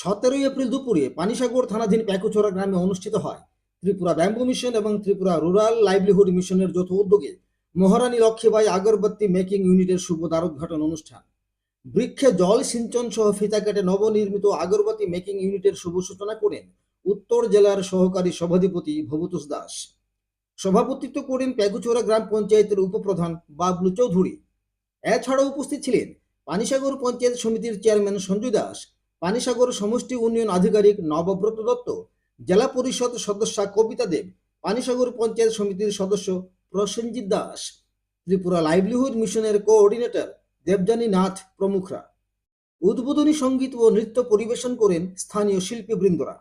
সতেরোই এপ্রিল দুপুরে পানিসাগর থানাধীন প্যাকুচোরা গ্রামে অনুষ্ঠিত হয়। ত্রিপুরা ব্যাম্বু মিশন এবং ত্রিপুরা রুরাল লাইভলিহুড মিশনের যৌথ উদ্যোগে মহারানী লক্ষ্মীবাই আগরবাতি মেকিং ইউনিটের শুভ দ্বারোদ্ঘাটন অনুষ্ঠান। বৃক্ষে জল সিঞ্চন সহ ফিতা কেটে নবনির্মিত আগরবাতি মেকিং ইউনিটের শুভ সূচনা করেন উত্তর জেলার সহকারী সভাধিপতি ভবতোষ দাস। সভাপতিত্ব করেন প্যাগুচোরা গ্রাম পঞ্চায়েতের উপপ্রধান বাবলু চৌধুরী। এছাড়াও উপস্থিত ছিলেন পানিসাগর পঞ্চায়েত সমিতির চেয়ারম্যান সঞ্জয় দাস পানিসাগর সমষ্টি উন্নয়ন আধিকারিক নবব্রত দত্ত, জেলা পরিষদ সদস্যা কবিতা দেব, পানিসাগর পঞ্চায়েত সমিতির সদস্য প্রসেনজিৎ দাস, ত্রিপুরা লাইভলিহুড মিশনের কোঅর্ডিনেটর দেবজানী নাথ প্রমুখরা। উদ্বোধনী সংগীত ও নৃত্য পরিবেশন করেন স্থানীয় শিল্পীবৃন্দরা।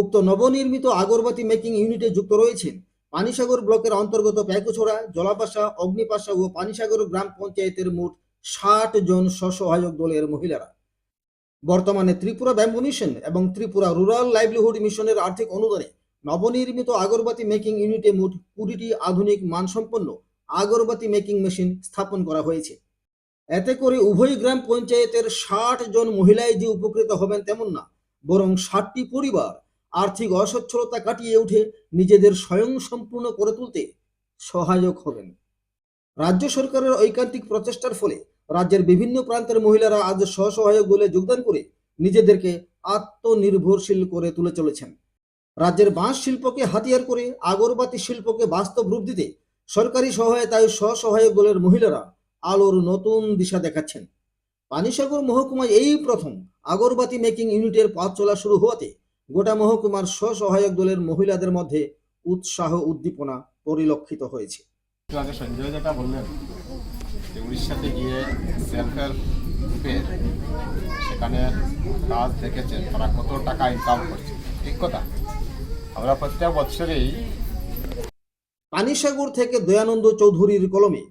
উক্ত নবনির্মিত আগরবাতি মেকিং ইউনিটে যুক্ত রয়েছেন। পানিসাগর ব্লকের অন্তর্গত প্যাকুছড়া জলাপাশা অগ্নিপাশা ও পানিসাগর গ্রাম পঞ্চায়েতের মোট ষাট জন স্বসহায়ক দলের মহিলারা। বর্তমানে ত্রিপুরা ব্যাম্বু মিশন এবং ত্রিপুরা রুরাল লাইভলিহুড মিশনের আর্থিক অনুদানে নবনির্মিত আগরবাতি মেকিং ইউনিটে মোট কুড়িটি আধুনিক মানসম্পন্ন আগরবাতি মেকিং মেশিন স্থাপন করা হয়েছে। এতে করে উভয় গ্রাম পঞ্চায়েতের ষাট জন মহিলাই যে উপকৃত হবেন তেমন না, বরং ষাটটি পরিবার আর্থিক অসচ্ছলতা কাটিয়ে উঠে নিজেদের স্বয়ং সম্পূর্ণ করে তুলতে সহায়ক হবেন। রাজ্য সরকারের ঐকান্তিক প্রচেষ্টার ফলে রাজ্যের বিভিন্ন প্রান্তের মহিলারা আজ স্বসহায়ক দলে যোগদান করে নিজেদেরকে আত্মনির্ভরশীল করে তুলে চলেছেন। রাজ্যের বাঁশ শিল্পকে হাতিয়ার করে আগরবাতি শিল্পকে বাস্তব রূপ দিতে সরকারি সহায়তায় স্বসহায়ক দলের মহিলারা আলোর নতুন দিশা দেখাচ্ছেন। পানিসাগর মহকুমায় এই প্রথম আগরবাতি মেকিং ইউনিটের পথ চলা শুরু হওয়াতে গোটা মহকুমার স্বসহায়ক দলের মহিলাদের মধ্যে উৎসাহ উদ্দীপনা পরিলক্ষিত হয়েছে। আগে সঞ্জয় যেটা বললেন যে উড়িষ্যাতে গিয়ে সেলফ হেল্প গ্রুপের সেখানে কাজ দেখেছেন তারা কত টাকা ইনকাম করছে। ঠিক কথা? আমরা প্রত্যেক বছরেই পানিসাগর থেকে দয়ানন্দ চৌধুরীর কলমে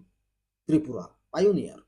ত্রিপুরা পাইওনিয়ার